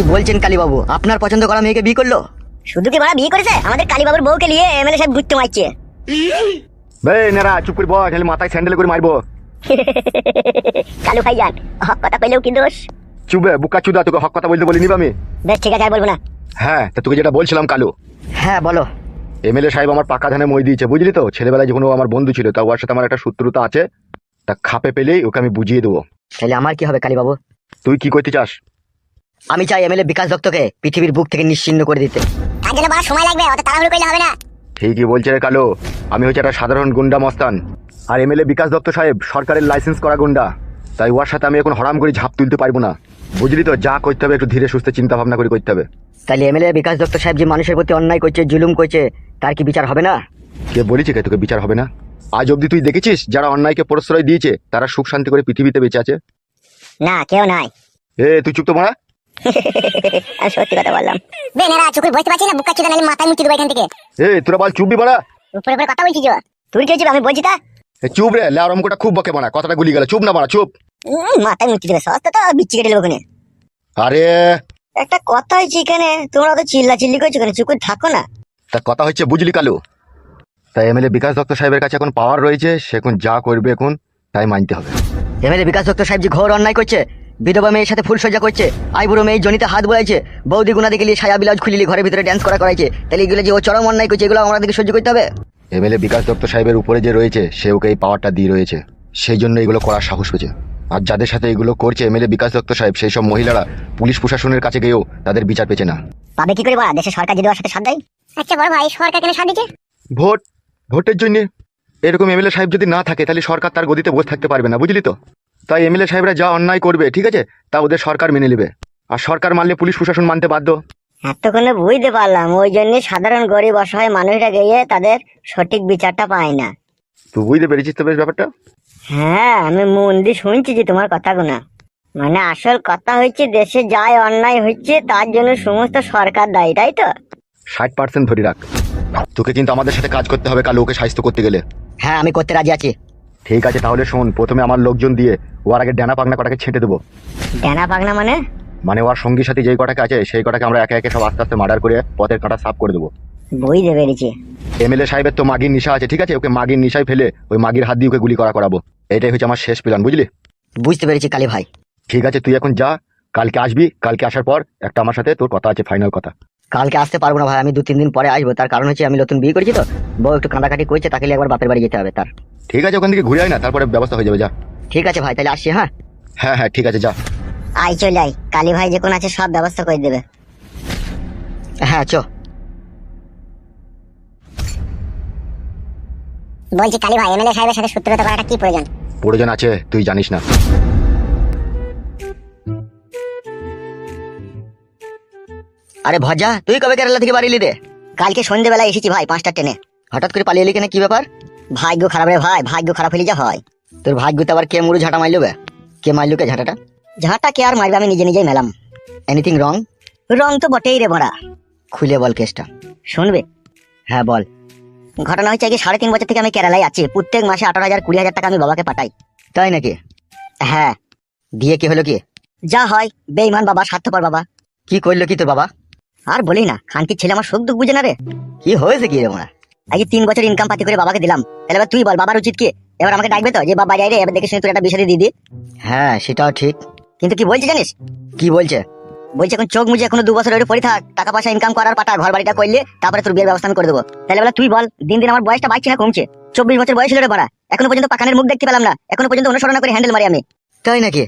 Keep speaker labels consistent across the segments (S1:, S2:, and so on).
S1: কি বলছেন কালীবাবু? আপনার পছন্দ করা মেয়েকে বিয়ে করল?
S2: শুধু কি বড় বিয়ে করেছে? আমাদের কালীবাবুর বউকে নিয়ে এমএলএ সাহেব ঘুরতে মারছে।
S3: বে নেরা চুপ করে বস খালি মাথায় স্যান্ডেল করে মারবো।
S2: কালু ভাইজান হক কথা পেলেও কি দোষ?
S3: চুবে বুকা চুদা তোকে হক কথা বলতে বলিনি আমি?
S2: বেশ ঠিক আছে আর বলব না।
S3: হ্যাঁ তা তোকে যেটা বলছিলাম কালু।
S1: হ্যাঁ বলো।
S3: এমএলএ সাহেব আমার পাকা ধানে মই দিয়েছে বুঝলি তো? ছেলেবেলায় যখন ও আমার বন্ধু ছিল তা ওর সাথে আমার একটা শত্রুতা আছে তা খাপে পেলেই ওকে আমি বুঝিয়ে দেবো।
S1: তাহলে আমার কি হবে কালীবাবু?
S3: তুই কি করতে চাস?
S1: আমি চাই এমএলএ বিকাশ দত্তকে পৃথিবীর বুক থেকে নিশ্চিন্ন করে দিতে।
S2: তার জন্য বড় সময় লাগবে অত তাড়াহুড়ো করলে হবে না।
S3: ঠিকই বলছে রে কালো। আমি হচ্ছে একটা সাধারণ গুন্ডা মস্তান। আর এমএলএ বিকাশ দত্ত সাহেব সরকারের লাইসেন্স করা গুন্ডা। তাই ওর সাথে আমি এখন হরাম করে ঝাঁপ তুলতে পারব না। বুঝলি তো যা করতে হবে একটু ধীরে সুস্থে চিন্তা ভাবনা করে করতে হবে।
S1: তাহলে এমএলএ বিকাশ দত্ত সাহেব যে মানুষের প্রতি অন্যায় করছে জুলুম করছে তার কি বিচার হবে না?
S3: কে বলেছে কে তোকে বিচার হবে না? আজ অবধি তুই দেখেছিস যারা অন্যায়কে প্রশ্রয় দিয়েছে তারা সুখ শান্তি করে পৃথিবীতে বেঁচে আছে?
S2: না কেউ নাই
S3: এ তুই চুপ তো মারা।
S2: আমি সত্যি কথা বললাম। বেনারা বসতে পারছি না বুকা চুদা নালি মাথায় মুচি দেবো এখান থেকে।
S3: এ তোরা বল চুপবি
S2: উপরে উপরে কথা বলছি যে তুই কি আমি বলছি তা?
S3: এ চুপ রে লে অরমকটা খুব বকে মারা কথাটা গুলি গেল চুপ না মারা চুপ।
S2: মাথায় মুচি দেবে সস্তা তো বিচ্ছি কেটে দেবো
S3: আরে।
S2: একটা কথা হয়েছে এখানে তোমরা তো চিল্লা চিল্লি করছ কেন? চুকুর থাকো না।
S3: তা কথা হচ্ছে বুঝলি কালু? তাই এমএলএ বিকাশ দত্ত সাহেবের কাছে এখন পাওয়ার রয়েছে সে এখন যা করবে এখন তাই মানতে হবে।
S1: এমএলএ বিকাশ দত্ত সাহেব যে ঘোর অন্যায় করছে বিধবা মেয়ের সাথে ফুলসজ্জা করছে। আইবুড়ো মেয়ে জনিতে হাত বোলাইছে। বৌদি গুনা দিকে সায়া বিলাজ খুলিলি ঘরের ভিতরে ড্যান্স করা করাইছে। তাহলে এগুলো যে ও চরম অন্যায় করছে এগুলো আমাদেরকে সহ্য করতে হবে?
S3: এমএলএ বিকাশ দত্ত সাহেবের উপরে যে রয়েছে সে ওকে এই পাওয়ারটা দিয়ে রয়েছে। সেই জন্য এগুলো করার সাহস হয়েছে আর যাদের সাথে এগুলো করছে এমএলএ বিকাশ দত্ত সাহেব সেই সব মহিলারা পুলিশ প্রশাসনের কাছে গিয়েও তাদের বিচার পেছে না।
S2: পাবে কি করে বলা? দেশের সরকার যদি ওর সাথে সাথ দেয়? আচ্ছা বড় ভাই সরকার কেন সাথ দিচ্ছে?
S3: ভোট ভোটের জন্য। এরকম এমএলএ সাহেব যদি না থাকে তাহলে সরকার তার গদিতে বসে থাকতে পারবে না বুঝলি তো? তাই এমএলএ সাহেবরা যা অন্যায় করবে ঠিক আছে? তা ওদের সরকার মেনে নেবে। আর সরকার মানলে পুলিশ প্রশাসন মানতে বাধ্য।
S2: এতক্ষণে বুঝতে পারলাম ওই জন্য সাধারণ গরিব অসহায় মানুষরা গিয়ে তাদের সঠিক বিচারটা পায় না।
S3: তুই বুঝতে পেরেছিস তো বেশ ব্যাপারটা?
S2: হ্যাঁ আমি মন দিয়ে শুনছি যে তোমার কথাগুলো। মানে আসল কথা হচ্ছে দেশে যাই অন্যায় হচ্ছে তার জন্য সমস্ত সরকার দায়ী তাই তো?
S3: ষাট পার্সেন্ট ধরে রাখ। তোকে কিন্তু আমাদের সাথে কাজ করতে হবে কালো ওকে স্বাস্থ্য করতে গেলে।
S1: হ্যাঁ আমি করতে রাজি আছি।
S3: ঠিক আছে তাহলে শোন প্রথমে আমার লোকজন দিয়ে ওর আগে ডানা পাগনা কটাকে ছেটে দেবো।
S2: ডেনা পাগনা মানে?
S3: মানে ওর সঙ্গী সাথে যেই কটাকে আছে সেই কটাকে আমরা একে একে সব আস্তে আস্তে মার্ডার করে পথের কাঁটা সাফ করে দেবো।
S2: বুঝতে পেরেছি।
S3: এমএলএ সাহেবের তো মাগির নিশা আছে ঠিক আছে? ওকে মাগির নিশায় ফেলে ওই মাগির হাত দিয়ে ওকে গুলি করা করাবো। এটাই হচ্ছে আমার শেষ প্ল্যান বুঝলি?
S1: বুঝতে পেরেছি কালী ভাই।
S3: ঠিক আছে তুই এখন যা কালকে আসবি কালকে আসার পর একটা আমার সাথে তোর কথা আছে ফাইনাল কথা।
S1: কালকে আসতে পারব না ভাই আমি দু তিন দিন পরে আসব। তার কারণ হচ্ছে আমি নতুন বিয়ে করেছি তো। বউ একটু কাঁদাকাটি করছে তাকে নিয়ে একবার বাপের বাড়ি যেতে হবে তার।
S3: ঠিক আছে ওখান থেকে ঘুরে আয় না তারপরে ব্যবস্থা হয়ে যাবে যা।
S1: ঠিক আছে ভাই তাহলে আসছি হ্যাঁ?
S3: হ্যাঁ হ্যাঁ ঠিক আছে যা।
S2: আই চলে আই কালী ভাই যে কোন আছে সব ব্যবস্থা করে দেবে।
S1: হ্যাঁ চ।
S2: বলছি কালী ভাই এমএলএ সাহেবের সাথে সূত্রতা করাটা কি প্রয়োজন?
S3: প্রয়োজন আছে তুই জানিস না।
S1: আরে ভজা তুই কবে কেরালা থেকে বাড়ি রে?
S2: কালকে সন্ধ্যেবেলা এসেছি ভাই পাঁচটা ট্রেনে।
S1: হঠাৎ করে পালিয়ে এলি কেন? কি ব্যাপার?
S2: ভাগ্য খারাপ রে ভাই ভাগ্য খারাপ হলে যা হয়।
S1: তোর ভাগ্যতে আবার কে মুড়ু ঝাঁটা মারলো বে? কে মারলো কে ঝাঁটাটা?
S2: ঝাঁটা কে আর মারবে আমি নিজে নিজেই মেলাম।
S1: এনিথিং রং
S2: রং তো বটেই রে বড়া।
S1: খুলে বল কেসটা।
S2: শুনবে?
S1: হ্যাঁ বল।
S2: ঘটনা হচ্ছে কি সাড়ে তিন বছর থেকে আমি কেরালায় আছি। প্রত্যেক মাসে আঠারো হাজার কুড়ি হাজার টাকা আমি বাবাকে পাঠাই।
S1: তাই নাকি?
S2: হ্যাঁ।
S1: দিয়ে কি হলো কি?
S2: যা হয় বেইমান বাবা স্বার্থপর বাবা।
S1: কি করল কি তোর বাবা?
S2: আর বলি না খানকির ছেলে আমার সুখ দুঃখ বুঝে না রে।
S1: কি হয়েছে কি রে মোনা?
S2: আজকে তিন বছর ইনকাম পাতি করে বাবাকে দিলাম। তাহলে এবার তুই বল বাবার উচিত কি? এবার আমাকে ডাকবে তো যে বাবা যাই রে এবার দেখে শুনে তুই একটা বিষয় দিয়ে দি
S1: হ্যাঁ সেটাও ঠিক।
S2: কিন্তু কি বলছি জানিস?
S1: কি বলছে?
S2: বলছে এখন চোখ মুজে এখনও দু বছর ওইটা পড়ে থাক টাকা পয়সা ইনকাম করার পাটা ঘর বাড়িটা করলে তারপরে তোর বিয়ের ব্যবস্থা আমি করে দেবো। তাহলে বলে তুই বল দিন দিন আমার বয়সটা বাড়ছে না কমছে? চব্বিশ বছর বয়স ছিল রে বাড়া এখনও পর্যন্ত পাকানের মুখ দেখতে পেলাম না এখনও পর্যন্ত অনুসরণ করে হ্যান্ডেল মারি আমি।
S1: তাই নাকি?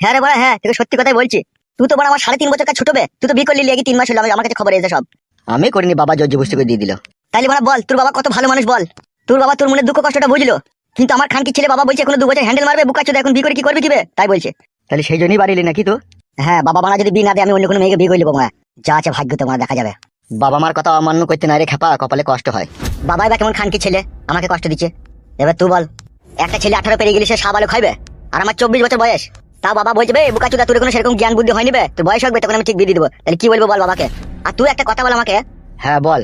S2: হ্যাঁ রে বড়া হ্যাঁ তোকে সত্যি কথাই বলছি। তুই তো বড় আমার সাড়ে তিন বছর কাছে ছোটবে। তুই তো বিয়ে করলি লেগে তিন মাস হলো আমার কাছে খবর এসে সব।
S1: আমি করিনি বাবা জর্জি বুঝতে করে দিয়ে দিল।
S2: তাইলে বড়া বল তোর বাবা কত ভালো মানুষ বল। তোর বাবা তোর মনে দুঃখ কষ্টটা বুঝলো? কিন্তু আমার খানকি ছেলে বাবা বলছে এখনও দু বছর হ্যান্ডেল মারবে বুকা চোদা এখন বিয়ে করে কি করবে কিবে? তাই বলছে।
S1: তাহলে সেই জন্যই বাড়িলি নাকি তো?
S2: হ্যাঁ বাবা মারা যদি বিয়ে না দেয় আমি অন্য কোনো মেয়েকে বিয়ে করে নেব মা যা আছে ভাগ্য তোমার দেখা যাবে।
S1: বাবা মার কথা অমান্য করতে না রে খেপা কপালে কষ্ট হয়।
S2: বাবাই বা কেমন খানকি ছেলে আমাকে কষ্ট দিচ্ছে। এবার তুই বল একটা ছেলে আঠারো পেরিয়ে গেলে সে সাবালো খাইবে? আর আমার চব্বিশ বছর বয়স। তা বাবা বলছে বে বুকা চুদা তোর কোনো সেরকম জ্ঞান বুদ্ধি হয়নি বে? তোর বয়স হবে তখন আমি ঠিক বিয়ে দিয়ে দেবো। তাহলে কি বলব বল বাবাকে? আর তুই একটা কথা বল আমাকে।
S1: হ্যাঁ বল।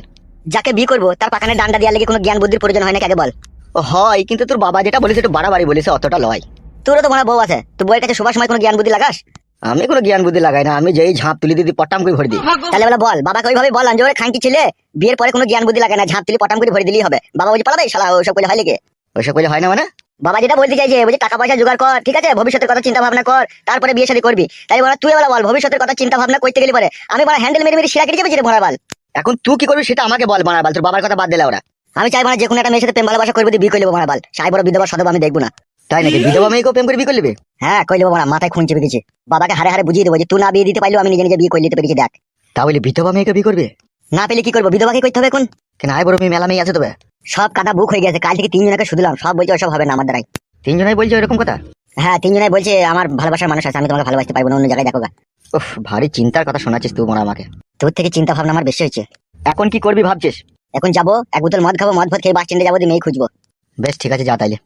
S2: যাকে বিয়ে করব তার পাখানে ডান্ডা দেওয়ার লেগে কোনো জ্ঞান বুদ্ধির প্রয়োজন হয় না কাকে বল?
S1: হয় কিন্তু তোর বাবা যেটা বলেছে একটু বাড়াবাড়ি বলেছে অতটা লয়।
S2: তোরও তো মনে বউ আছে। তুই বউয়ের কাছে সবার সময় কোনো জ্ঞান বুদ্ধি লাগাস?
S1: আমি কোনো জ্ঞান বুদ্ধি লাগাই না আমি যেই ঝাঁপ তুলি দিদি পটাম করে ভরে দিই।
S2: তাহলে বলে বল বাবাকে ওইভাবে বল যে ওরে খাঙ্কি ছেলে বিয়ের পরে কোনো জ্ঞান বুদ্ধি লাগে না ঝাঁপ তুলি পটাম করে ভরে দিলেই হবে। বাবা বলছে পালাবে শালা ওসব করলে হয় লেগে
S1: ওইসব করলে হয় না মানে?
S2: বাবা যেটা বলতে চাইছে বলছে টাকা পয়সা জোগাড় কর ঠিক আছে? ভবিষ্যতের কথা চিন্তা ভাবনা কর তারপরে বিয়ে শাদী করবি। তাই বলা তুই বলা বল ভবিষ্যতের কথা চিন্তা ভাবনা করতে গেলে পরে আমি বলা হ্যান্ডেল মেরে মেরে শিরা কেটে যাবে ভরা বল?
S1: এখন তুই কি করবি সেটা আমাকে বল মারার বাল তোর বাবার কথা বাদ দিলে ওরা।
S2: আমি চাইব না যে কোনো একটা মেয়ের সাথে প্রেম ভালোবাসা করব বিয়ে করে নেব ভরা বল। সাই বড় বিধবা সদব আমি দেখব না।
S1: তাই নাকি? বিধবা মেয়েকেও প্রেম করে বিয়ে করে নেবে?
S2: হ্যাঁ কই নেব না মাথায় খুন চেপে গেছে। বাবাকে হারে হারে বুঝিয়ে দেবো যে তুই না বিয়ে দিতে পারলেও আমি নিজে নিজে বিয়ে করে নিতে পেরেছি দেখ।
S1: তাহলে বিধবা মেয়েকে বিয়ে করবে?
S2: না পেলে কি করব? বিধবাকে করতে হবে এখন?
S1: কেন আয় বড় মেয়ে মেলা মেয়ে আছে তবে।
S2: সব কাটা বুক হয়ে গেছে। কাল থেকে তিনজনকে শুধলাম সব বলছে ওসব হবে না আমার দ্বারাই।
S1: তিনজনাই বলছে এরকম কথা?
S2: হ্যাঁ তিনজনে বলছে আমার ভালোবাসার মানুষ আছে আমি তোমাকে ভালোবাসতে পারব না অন্য জায়গায় দেখো।
S1: উফ ভারী চিন্তার কথা শোনাচ্ছিস তুই মনে আমাকে।
S2: তোর থেকে চিন্তা ভাবনা আমার বেশি হয়েছে।
S1: এখন কি করবি ভাবছিস?
S2: এখন যাব এক বোতল মদ খাব মদ ভাত খেয়ে বাস স্ট্যান্ডে যাব দিয়ে মেয়ে খুঁজবো।
S1: বেশ ঠিক আছে যা তাইলে।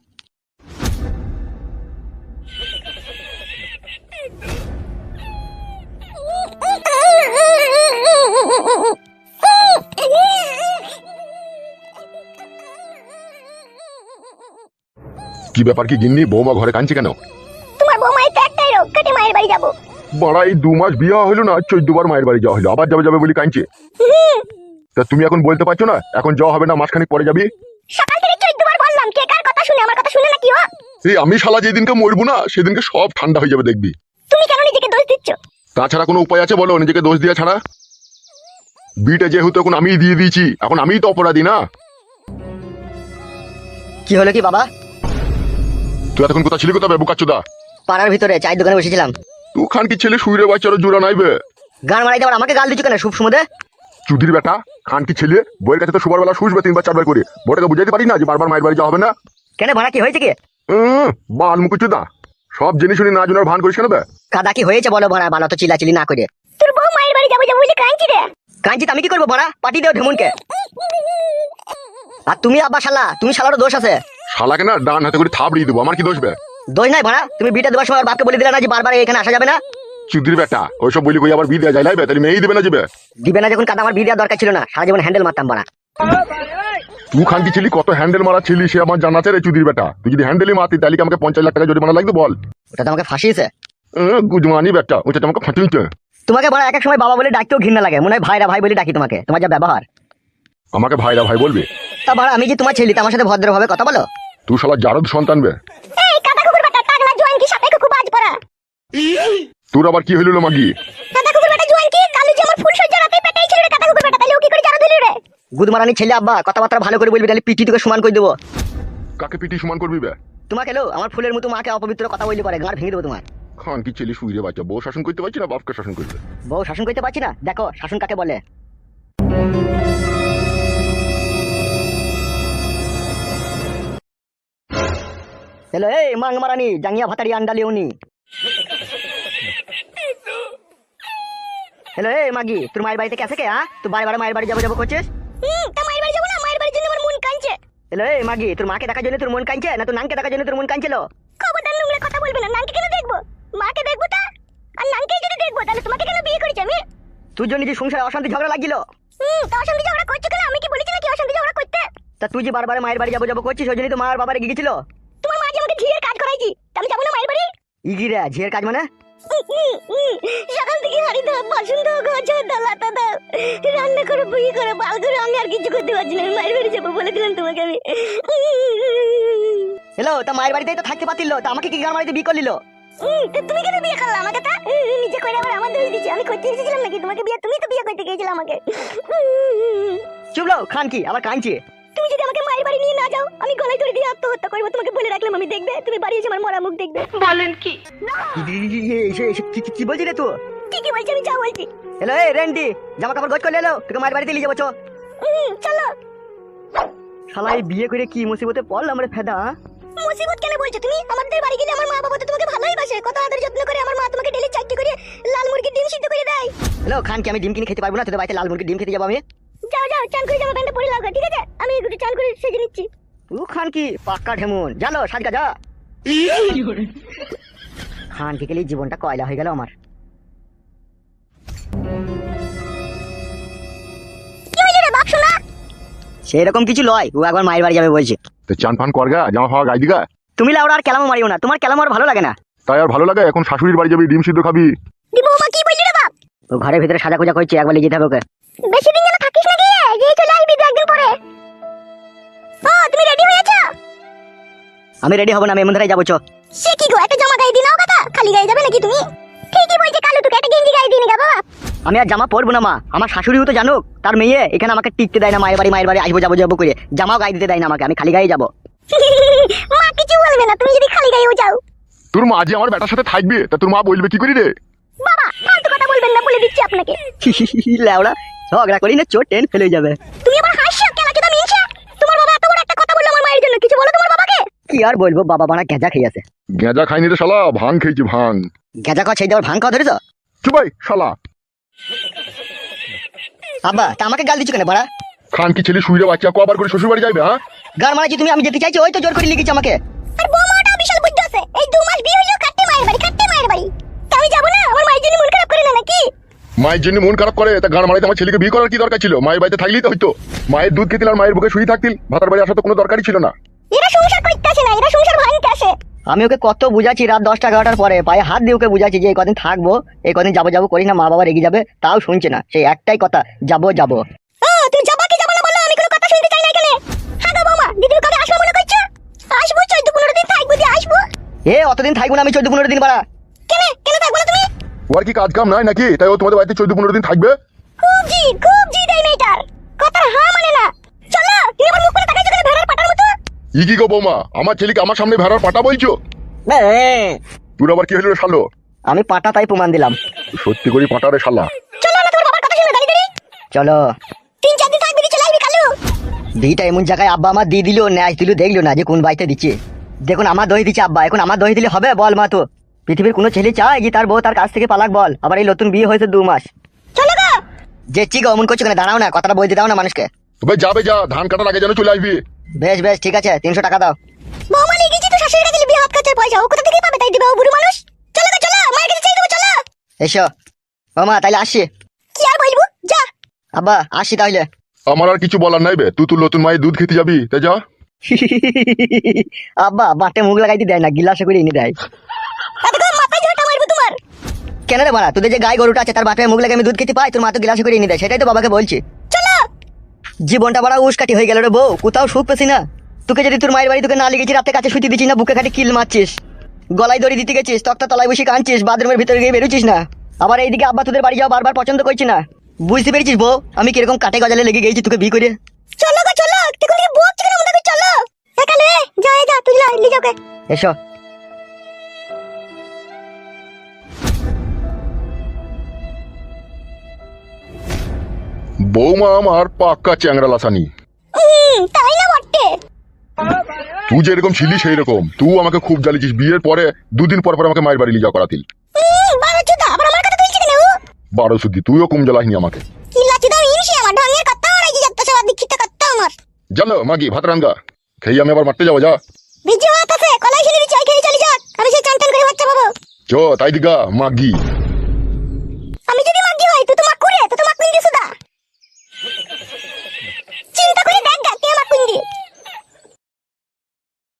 S4: কি ব্যাপার কি গিন্নি? বৌমা ঘরে কাঁদছে কেন?
S5: তোমার বৌমায়ের তো একটাই রোগ কেটে মায়ের বাড়ি যাব।
S4: বাড়া এই দু মাস বিয়ে হলো না চোদ্দ বার মায়ের বাড়ি যাওয়া হলো আবার যাবে যাবে বলি কাঁদছে। তা তুমি এখন বলতে পারছ না? এখন যাওয়া হবে না মাসখানিক পরে যাবি?
S5: সকাল থেকে চোদ্দ বার বললাম কে কার কথা শুনে আমার কথা শুনে নাকি ও?
S4: এই আমি শালা যেদিনকে মরবো না সেদিনকে সব ঠান্ডা হয়ে যাবে দেখবি।
S5: তুমি কেন নিজেকে দোষ দিচ্ছ?
S4: তাছাড়া কোনো উপায় আছে বলো নিজেকে দোষ দিয়া ছাড়া? বিটা যেহেতু এখন আমিই দিয়ে দিয়েছি এখন আমিই তো অপরাধী না?
S1: কি হলো কি বাবা?
S4: তুই এতক্ষণ কোথা ছিলি
S1: পাড়ার ভিতরে চায়ের দোকানে বসেছিলাম।
S4: তুই খান কি ছেলে বাচ্চারও জোড়া নাইবে
S1: গান মারাই দেওয়ার আমাকে গাল দিচ্ছ কেন শুভ সমুদে?
S4: চুদির বেটা খান কি ছেলে? বইয়ের কাছে তো সবার বেলা শুসবে তিনবার চারবার করে। বড়টাকে বুঝাইতে পারি না যে বারবার মায়ের বাড়ি যাওয়া হবে না?
S1: কেন ভাড়া কি হয়েছে কি?
S4: বাল মুকুচুদা সব জিনিস শুনি না জোনার ভান করিস কেন বে?
S1: কাদা কি হয়েছে বলো ভাড়া? ভালো তো চিল্লাচিলি না করে।
S5: তোর বউ মায়ের বাড়ি যাব যাব বলে কাঁদছি রে।
S1: আমি কি করব ভাড়া? পাটি দেও ঢেমুনকে। আর তুমি আব্বা শালা তুমি শালারও দোষ আছে।
S4: শালাকে না ডান হাতে করে থাপড়িয়ে দেবো আমার কি দোষ বে?
S1: দোষ নাই ভাড়া তুমি বিটা দেওয়ার সময় বাপকে বলে দিলে না যে বারবার এখানে আসা যাবে না?
S4: চুদির বেটা ওইসব বলি কই আবার বিয়ে দেওয়া যায়? লাইবে তাহলে মেয়েই দেবে না যাবে?
S1: দিবে না যখন কাদা আমার বিয়ে দেওয়ার দরকার ছিল না। সারা জীবন হ্যান্ডেল মারতাম
S4: তুই খান কি ছিলি কত হ্যান্ডেল মারা ছিলি সে আমার জানা আছে রে চুদির বেটা। তুই যদি হ্যান্ডেলই মারতি তাহলে কি আমাকে পঞ্চাশ লাখ টাকা জরিমানা লাগবে বল?
S1: ওটা তো আমাকে ফাঁসিয়েছে।
S4: গুজমানি বেটা ওটা তো আমাকে ফাটিয়েছে
S1: তোমাকে ভাড়া এক এক সময় বাবা বলে ডাকতেও ঘৃণা লাগে। মনে হয় ভাইরা ভাই বলে ডাকি তোমাকে। তোমার যা ব্যবহার।
S4: আমাকে ভাইরা ভাই বলবে।
S1: তা ভাড়া আমি যে তোমার ছেলে? তা আমার সাথে ভদ্রভাবে কথা বলো।
S4: তুই শালা জারদ সন্তান বে।
S5: এই কাদা কুকুর বেটা টাকলা জোয়ান কি সাথে কুকুর বাজ পড়া?
S4: তোর আবার কি হইল মাগি?
S5: কাদা কুকুর বেটা জোয়ান কি? কালু যে আমার ফুল সজ্জা রাতে পেটেই ছিল রে কাদা কুকুর বেটা তাহলে ও কি করে জানো দিলি রে?
S1: গুদমারানি ছেলে আব্বা কথাবার্তা ভালো করে বলবি তাহলে পিটি তোকে সমান করে দেবো।
S4: কাকে পিটি সমান করবি বে?
S1: তোমাকে এলো আমার ফুলের মতো মাকে অপবিত্র কথা বললি পারে গাঁড় ভেঙে দেবো তোমার।
S4: খান কি ছেলে শুইরে বাচ্চা বউ শাসন করতে পারছি না বাপকে শাসন করতে?
S1: বউ শাসন করতে পারছি না? দেখো শাসন কাকে বলে? হ্যালো এই মাং মারানি জাঙ্গিয়া ভাতারি আন্ডালি উনি হ্যালো এই মাগি তোর মায়ের বাড়িতে কেসে কে হ্যাঁ তুই বারে বারে মায়ের বাড়ি যাব যাব করছিস
S5: হুম তা মায়ের বাড়ি যাব না মায়ের বাড়ির জন্য আমার মন কাঁদছে
S1: হ্যালো এই মাগি তোর মাকে দেখার জন্য তোর মন কাঁদছে না তোর নানকে দেখার জন্য তোর মন কাঁদছিল
S5: খবরদার নোংরা কথা বলবে না নানকে কেন দেখব মাকে দেখব তা আর নানকে যদি দেখব তাহলে তোমাকে কেন বিয়ে করেছি আমি
S1: তুই জন্য যে সংসারে অশান্তি ঝগড়া লাগছিল
S5: হুম তা অশান্তি ঝগড়া করছ কেন আমি কি বলেছি নাকি অশান্তি ঝগড়া করতে
S1: তা তুই যে বারবার মায়ের বাড়ি যাব যাব করছিস ওই জন্যই তো মার বাবারে গিয়েছিল
S5: যে আমাকে ঝিয়ের কাজ করাইছি। আমি যাব না মায়ের বাড়ি?
S1: ইগি রে ঝিয়ের কাজ মানে?
S5: সকাল থেকে হাড়ি দাও বাসন দাও ঝাড় দাও লাতা দাও রান্না করে বুই করে বাল করে আমি আর কিছু করতে পারছি না। মায়ের বাড়ি যাব বলে দিলাম তোমাকে আমি।
S1: হ্যালো তা মায়ের বাড়িতেই তো থাকতে পারছিল তা আমাকে কি গান বাড়িতে বিয়ে করলিল
S5: তুমি কেন বিয়ে করলে আমাকে তা? নিজে করে আবার আমার দোষ দিচ্ছি আমি করতে এসেছিলাম নাকি? তোমাকে বিয়ে তুমি তো বিয়ে করতে গিয়েছিলে আমাকে।
S1: চুপলো খান কি? আবার কাঁদছি।
S5: তুমি যদি আমাকে মায়ের বাড়ি নিয়ে না যাও আমি গলায় ধরে দিয়ে আত্মহত্যা করব। তোমাকে বলে রাখলাম আমি দেখবে তুমি বাড়ি এসে আমার মরা মুখ দেখবে।
S1: বলেন কি? কি বলছি রে তুই?
S5: ঠিকই বলছি আমি যা বলছি।
S1: হ্যালো এই রেন্ডি জামা কাপড় গোছ করে এলো তোকে মায়ের বাড়িতে নিয়ে যাব চো।
S5: চলো।
S1: শালা বিয়ে করে কি মুসিবতে পড়লাম রে ফেদা?
S5: মুসিবত কেন বলছো তুমি? আমাদের বাড়ি গেলে আমার মা বাবা তো তোমাকে ভালোই বাসে। কত আদর যত্ন করে আমার মা তোমাকে ডেলি চারটি করে লাল মুরগির ডিম সিদ্ধ করে দেয়।
S1: হ্যালো খান কি আমি ডিম কিনে খেতে পারব না? তোদের বাড়িতে লাল মুরগির ডিম খেতে যাব আমি?
S5: যাও যাও চান করে জামা প্যান্টটা পরে লাগা ঠিক আছে? আমি একটু চান করে সেজে নিচ্ছি।
S1: ও খান কি পাক্কা ঢেমুন? জানো সাজকা যা। খান কি গেলে জীবনটা কয়লা হয়ে গেল আমার। সেরকম কিছু লয় ও একবার মায়ের বাড়ি যাবে বলছে।
S4: তো চান ফান করগা জামা ফাওয়া গাই দিগা।
S1: তুমি লাউড়া আর কেলামো মারিও না তোমার কেলামো আর ভালো লাগে না।
S4: তাই আর ভালো লাগে এখন শাশুড়ির বাড়ি যাবি ডিম সিদ্ধ খাবি।
S5: কি বললি রে বাপ?
S1: ও ঘরের ভিতরে সাজা খুঁজা করছে একবার লিখে থাকো ওকে।
S5: বেশি চলে আসবি দু একদিন পরে ও তুমি রেডি হয়েছো?
S1: আমি রেডি হব না আমি এমন যাব চ।
S5: সে কি গো একটা জামা গায়ে দিনাও কথা? খালি গায়ে যাবে নাকি তুমি? ঠিকই বলছে কালু তোকে একটা গেঞ্জি গায়ে দিনি গা বাবা
S1: আমি আর জামা পরবো না মা। আমার শাশুড়িও তো জানুক তার মেয়ে এখানে আমাকে টিকতে দেয় না মায়ের বাড়ি মায়ের বাড়ি আসব যাব যাব করে। জামাও গায়ে দিতে দেয় না আমাকে আমি খালি গায়ে যাব।
S5: মা কিছু বলবে না তুমি যদি খালি গায়েও যাও।
S4: তোর মা যে আমার বেটার সাথে থাকবে তা তোর মা বলবে কি করি রে?
S5: বাবা ফালতু কথা বলবেন না বলে দিচ্ছি আপনাকে।
S1: লেওড়া ঝগড়া করি না চোট টেন ফেলে যাবে।
S5: তুমি আবার হাসছো কেন? কি তুমি ইনসা তোমার বাবা এত বড় একটা কথা বলল আমার মায়ের জন্য। কিছু বলো তোমার বাবাকে।
S1: কি আর বলব বাবা বানা গেঁজা খেয়ে আছে।
S4: গেঁজা খাইনি রে শালা ভাং খেয়েছি ভাং।
S1: গেঁজা দেওয়ার ভাঙ খাওয়া ধরেছ?
S4: চুপাই শালা।
S1: আব্বা তা আমাকে গাল দিচ্ছ কেন বাড়া?
S4: খান কি ছেলে শুয়ে বাচ্চা কবার করে শ্বশুর বাড়ি যাবে হ্যাঁ?
S1: গার মারাচ্ছি তুমি আমি যেতে চাইছি ওই তো জোর করে লিখেছি আমাকে।
S5: আর বৌমাটা বিশাল বুদ্ধি আছে। এই দু মাস বিয়ে হইল কাটতে মায়ের বাড়ি কাটতে মায়ের বাড়ি। তা আমি যাব না? আমার মায়ের জন্য মন খারাপ করে না নাকি?
S4: মায়ের জন্য মন খারাপ করে তা গান মারাইতে আমার ছেলেকে বিয়ে করার কি দরকার ছিল? মায়ের বাড়িতে থাকলেই তো হইতো। মায়ের দুধ খেতিল আর মায়ের বুকে শুয়ে থাকতিল ভাতার বাড়ি আসা তো কোনো দরকারই ছিল না।
S5: এরা সংসার করতে না এরা সংসার ভাঙতে
S1: আমি ওকে কত বুঝাচ্ছি রাত দশটা এগারোটার পরে পায়ে হাত দিয়ে ওকে বুঝাচ্ছি যে এই কদিন থাকব এই কদিন যাব যাব করি না মা বাবা রেগে যাবে তাও শুনছে না। সেই একটাই কথা যাব যাব।
S5: তুমি যাবা কি যাবা না বলো আমি কোনো কথা শুনতে চাই না এখানে। হ্যাঁ গো বৌমা দিদির কবে আসব মনে করছ? আসব চোদ্দ পনেরো দিন থাকব দিয়ে আসব।
S1: এ অতদিন থাকব না আমি চোদ্দ পনেরো দিন বাড়া
S5: কেন কেন থাকব না তুমি?
S4: ওর কি কাজ কাম নাই নাকি? তাই ও তোমাদের বাড়িতে চোদ্দ পনেরো দিন থাকবে?
S5: খুব জি খুব জি দেয় মেয়েটার। কথা হ্যাঁ মানে না। চলো তুমি আমার মুখ করে তাকাইছো কেন ভেড়ার পাটার মতো।
S4: ই কি গো বৌমা আমার ছেলেকে আমার সামনে ভেড়ার পাটা বলছো? তোর আবার কি হলো শালো?
S1: আমি পাটা তাই প্রমাণ দিলাম।
S4: সত্যি করি পাটা রে শালা।
S5: চলো না তোমার বাবার কথা শুনে দাঁড়িয়ে
S1: চলো।
S5: তিন চার দিন থাকবি চলে আসবি কালু
S1: দিটা এমন জায়গায় আব্বা আমার দিয়ে দিল ন্যাচ দিল দেখল না যে কোন বাড়িতে দিচ্ছে। দেখুন আমার দই দিচ্ছে আব্বা এখন আমার দই দিলে হবে বল মা তো। পৃথিবীর কোনো ছেলে চায় কি তার বউ তার কাছ থেকে পালাক বল। আবার এই নতুন বিয়ে হয়েছে দু মাস
S5: চলো গো!
S1: যে চিক অমন করছ কেন? দাঁড়াও না কথাটা বলতে দাও না মানুষকে।
S4: তবে যাবে যা ধান কাটার আগে যেন চলে আসবি।
S1: বেশ বেশ ঠিক আছে তিনশো টাকা দাও।
S5: বৌমা নিয়ে গেছি তো শাশুড়ির কাছে বিয়ে হাত খরচার পয়সা। ও কোথা থেকে পাবে? তাই দিবে ও বুড়ো মানুষ? চলো গো চলো মায়ের কাছে চাই দেবো চলো।
S1: এসো। ও মা তাইলে আসছি
S5: কি আর বলব? যা।
S1: আব্বা আসি তাহলে
S4: আমার আর কিছু বলার নাই বে তুই তোর নতুন মায়ের দুধ খেতে যাবি তাই যা।
S1: আব্বা বাটে মুখ লাগাইতে দেয় না গিলাসে করে এনে দেয়
S5: তাতে করে মাথায় ঝাঁটা মারবো তোমার
S1: কেন রে মারা তোদের যে গায়ে গরুটা আছে তার বাপে মুখ লাগে আমি দুধ খেতে পাই তোর মা তো গিলাসে করে এনে দেয় সেটাই তো বাবাকে বলছি।
S5: চলো।
S1: জীবনটা বড় উস্কাটি হয়ে গেল রে বউ কোথাও সুখ পেছি না। তোকে যদি তোর মায়ের বাড়ি তোকে না লেগেছি রাতে কাছে শুতে দিচ্ছিস না বুকে খাটে কিল মারছিস। গলায় দড়ি দিতে গেছিস তক্তা তলায় বসে কাঁদছিস বাথরুমের ভিতরে গিয়ে বেরোছিস না। আবার এইদিকে আব্বা তোদের বাড়ি যাওয়া বারবার পছন্দ করছি না। বুঝতে পেরেছিস বউ? আমি কীরকম কাটে গজালে লেগে গেছি তোকে বিয়ে করে।
S5: চলো গো চলো। তুই কোন বক চিকেন মনে চলো যা যা তুই লি
S1: এসো।
S4: বৌমা আমার পাক্কা চ্যাংরা লাসানি।
S5: তাই না বটে?
S4: তুই যেরকম ছিলি সেই রকম তুই আমাকে খুব জ্বালিয়েছিস। বিয়ের পরে দুদিন পর পর আমাকে মায়ের বাড়ি যাওয়া করাতিল।
S5: বারো
S4: সুদ্ধি তুইও কম জ্বালাসনি আমাকে। জানো মাগি ভাত রাঙ্গা খেয়ে আমি আবার মারতে যাব যা।
S5: বিজয় আছে কলাই ছেলে চাই খেয়ে চলে যাক আমি সেই চান করে বাচ্চা পাবো।
S4: চ তাই দিগা মাগি। it.